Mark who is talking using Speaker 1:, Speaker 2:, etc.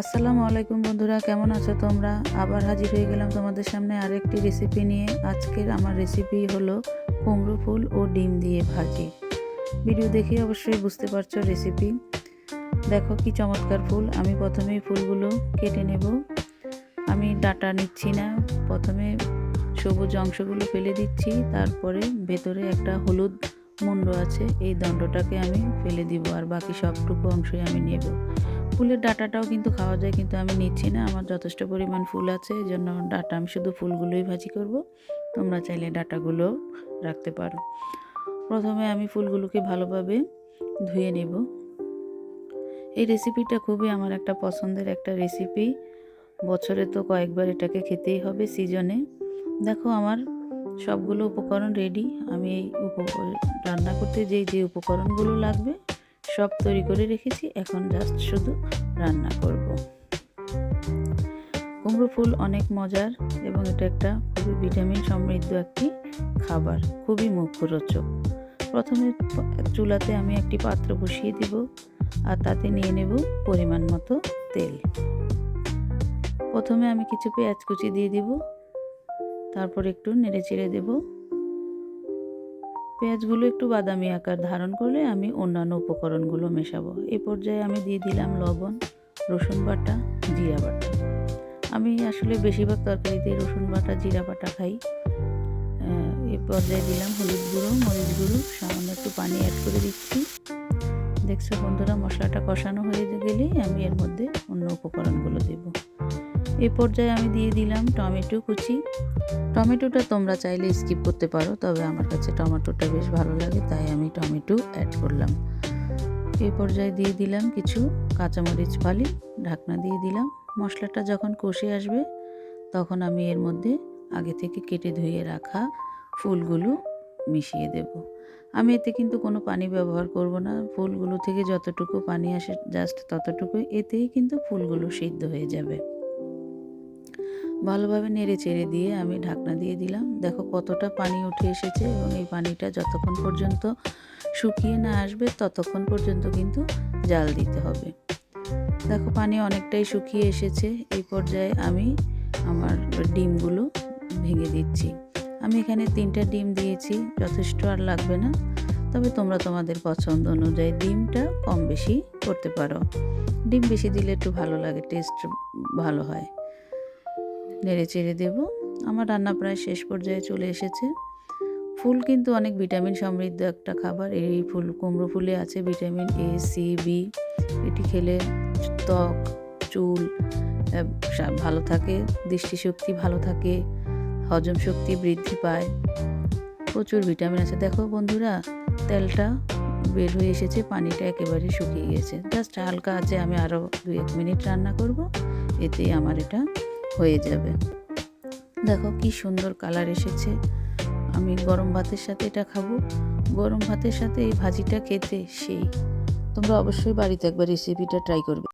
Speaker 1: আসসালামু আলাইকুম বন্ধুরা, কেমন আছো তোমরা? আবার হাজির হয়ে গেলাম তোমাদের সামনে আরেকটি রেসিপি নিয়ে। আজকের আমার রেসিপি হলো কুমড়ো ফুল ও ডিম দিয়ে ভাজি। ভিডিও দেখে অবশ্যই বুঝতে পারছ রেসিপি দেখো কি চমৎকার ফুল। আমি প্রথমেই ফুলগুলো কেটে নেব। আমি ডাটা নিচ্ছি না। প্রথমে সবুজ অংশগুলো ফেলে দিচ্ছি। তারপরে ভেতরে একটা হলুদ মুন্ড আছে। এই দণ্ডটাকে আমি ফেলে দিব। আর বাকি সবটুকু অংশই আমি নেব। ফুলের ডাটাটাও কিন্তু খাওয়া যায়, কিন্তু আমি নিচ্ছি না। আমার যথেষ্ট পরিমাণ ফুল আছে এই জন্য ডাটা আমি শুধু ফুলগুলোই ভাজি করব। তোমরা চাইলে ডাটাগুলো রাখতে পারো। প্রথমে আমি ফুলগুলোকে ভালোভাবে ধুয়ে নেব। এই রেসিপিটা খুবই আমার একটা পছন্দের একটা রেসিপি। বছরে তো কয়েকবার এটাকে খেতেই হবে সিজনে। দেখো আমার সবগুলো উপকরণ রেডি। আমি এই রান্না করতে যেই যে উপকরণগুলো লাগবে সব তৈরি করে রেখেছি, এখন জাস্ট শুধু রান্না করব। কুমড়ো ফুল অনেক মজার এবং এটা একটা খুবই ভিটামিন সমৃদ্ধ একটি খাবার, খুবই মুখরোচক। প্রথমে চুলাতে আমি একটি পাত্র বসিয়ে দিব আর তাতে নিয়ে নেব পরিমাণ মতো তেল। প্রথমে আমি কিছু পেঁয়াজ কুচি দিয়ে দিব, তারপর একটু নেড়ে চেড়ে দেবো। পেঁয়াজগুলো একটু বাদামি আকার ধারণ করলে আমি অন্যান্য উপকরণগুলো মেশাবো। এই পর্যায়ে আমি দিয়ে দিলাম লবণ, রসুন বাটা, জিরা বাটা। আমি আসলে বেশিরভাগ তরকারিতে রসুন বাটা, জিরা বাটা খাই। এই পর্যায়ে দিলাম হলুদ গুঁড়ো, মরিচ গুঁড়ো, সামান্য একটু পানি অ্যাড করে দিচ্ছি। দেখছ বন্ধুরা, মশলাটা কষানো হয়ে গেলেই আমি এর মধ্যে অন্য উপকরণগুলো দেব। এই পর্যায়ে আমি দিয়ে দিলাম টমেটো কুচি। টমেটোটা তোমরা চাইলে স্কিপ করতে পারো, তবে আমার কাছে টমেটোটা বেশ ভালো লাগে, তাই আমি টমেটো অ্যাড করলাম। এই পর্যায়ে দিয়ে দিলাম কিছু কাঁচামরিচ ফালি, ঢাকনা দিয়ে দিলাম। মশলাটা যখন কষে আসবে, তখন আমি এর মধ্যে আগে থেকে কেটে ধুয়ে রাখা ফুলগুলো মিশিয়ে দেব। আমি এতে কিন্তু কোনো পানি ব্যবহার করব না, ফুলগুলো থেকে যতটুকু পানি আসে জাস্ট ততটুকু এতেই কিন্তু ফুলগুলো সিদ্ধ হয়ে যাবে। ভালোভাবে নেড়ে চেড়ে দিয়ে আমি ঢাকনা দিয়ে দিলাম। দেখো কতটা পানি উঠে এসেছে এবং এই পানিটা যতক্ষণ পর্যন্ত শুকিয়ে না আসবে, ততক্ষণ পর্যন্ত কিন্তু জাল দিতে হবে। দেখো পানি অনেকটাই শুকিয়ে এসেছে। এই পর্যায়ে আমি আমার ডিমগুলো ভেঙে দিচ্ছি। আমি এখানে তিনটা ডিম দিয়েছি, যথেষ্ট আর লাগবে না। তবে তোমরা তোমাদের পছন্দ অনুযায়ী ডিমটা কম বেশি করতে পারো। ডিম বেশি দিলে একটু ভালো লাগে, টেস্ট ভালো হয়। নেড়ে চেড়ে দেব। আমার রান্না প্রায় শেষ পর্যায়ে চলে এসেছে। ফুল কিন্তু অনেক ভিটামিন সমৃদ্ধ একটা খাবার। এই ফুল, কুমড়ো ফুলে আছে ভিটামিন এ সি বি এটি খেলে ত্বক, চুল ভালো থাকে, দৃষ্টিশক্তি ভালো থাকে, হজম শক্তি বৃদ্ধি পায়। প্রচুর ভিটামিন আছে। দেখো বন্ধুরা, তেলটা বের হয়ে এসেছে, পানিটা একেবারে শুকিয়ে গেছে। জাস্ট হালকা আছে, আমি আরও দু এক মিনিট রান্না করব। এতেই আমার এটা হয়ে যাবে। দেখো কি সুন্দর কালার এসেছে। আমি গরম ভাতের সাথে এটা খাব। গরম ভাতের সাথে এই ভাজিটা খেতে সেই। তোমরা অবশ্যই বাড়িতে একবার রেসিপিটা ট্রাই করবে।